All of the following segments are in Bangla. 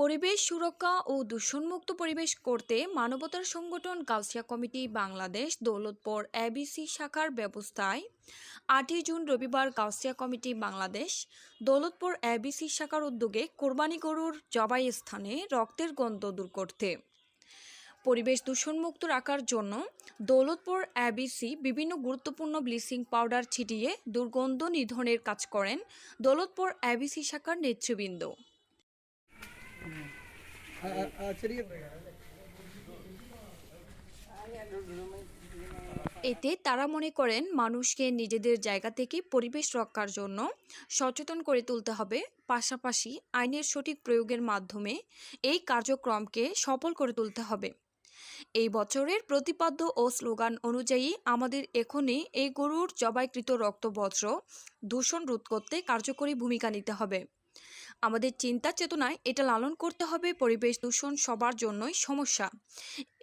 পরিবেশ সুরক্ষা ও দূষণমুক্ত পরিবেশ করতে মানবতার সংগঠন গাউসিয়া কমিটি বাংলাদেশ দৌলতপুর এবিসি শাখার ব্যবস্থায় আটই জুন রবিবার গাউসিয়া কমিটি বাংলাদেশ দৌলতপুর এবিসি শাখার উদ্যোগে কোরবানি গরুর জবাই স্থানে রক্তের গন্ধ দূর করতে। পরিবেশ দূষণমুক্ত রাখার জন্য দৌলতপুর এবিসি বিভিন্ন গুরুত্বপূর্ণ ব্লিচিং পাউডার ছিটিয়ে দুর্গন্ধ নিধনের কাজ করেন দৌলতপুর এবিসি শাখার নেতৃবৃন্দ। এতে তারা মনে করেন মানুষকে নিজেদের জায়গা থেকে পরিবেশ রক্ষার জন্য সচেতন করে তুলতে হবে। পাশাপাশি আইনের সঠিক প্রয়োগের মাধ্যমে এই কার্যক্রমকে সফল করে তুলতে হবে। এই বছরের প্রতিপাদ্য ও স্লোগান অনুযায়ী আমাদের এখনই এই গরুর জবাইকৃত রক্তবজ্র দূষণ রোধ করতে কার্যকরী ভূমিকা নিতে হবে। আমাদের চিন্তা চেতনায় এটা লালন করতে হবে, পরিবেশ দূষণ সবার জন্যই সমস্যা।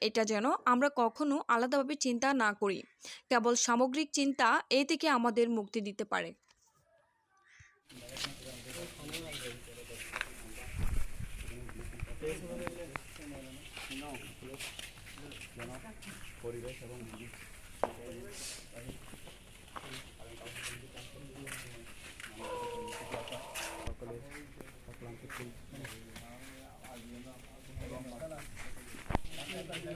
এটা যেন আমরা কখনো আলাদাভাবে চিন্তা না করি, কেবল সামগ্রিক চিন্তা এই থেকে আমাদের মুক্তি দিতে পারে। পরিবেশ এবং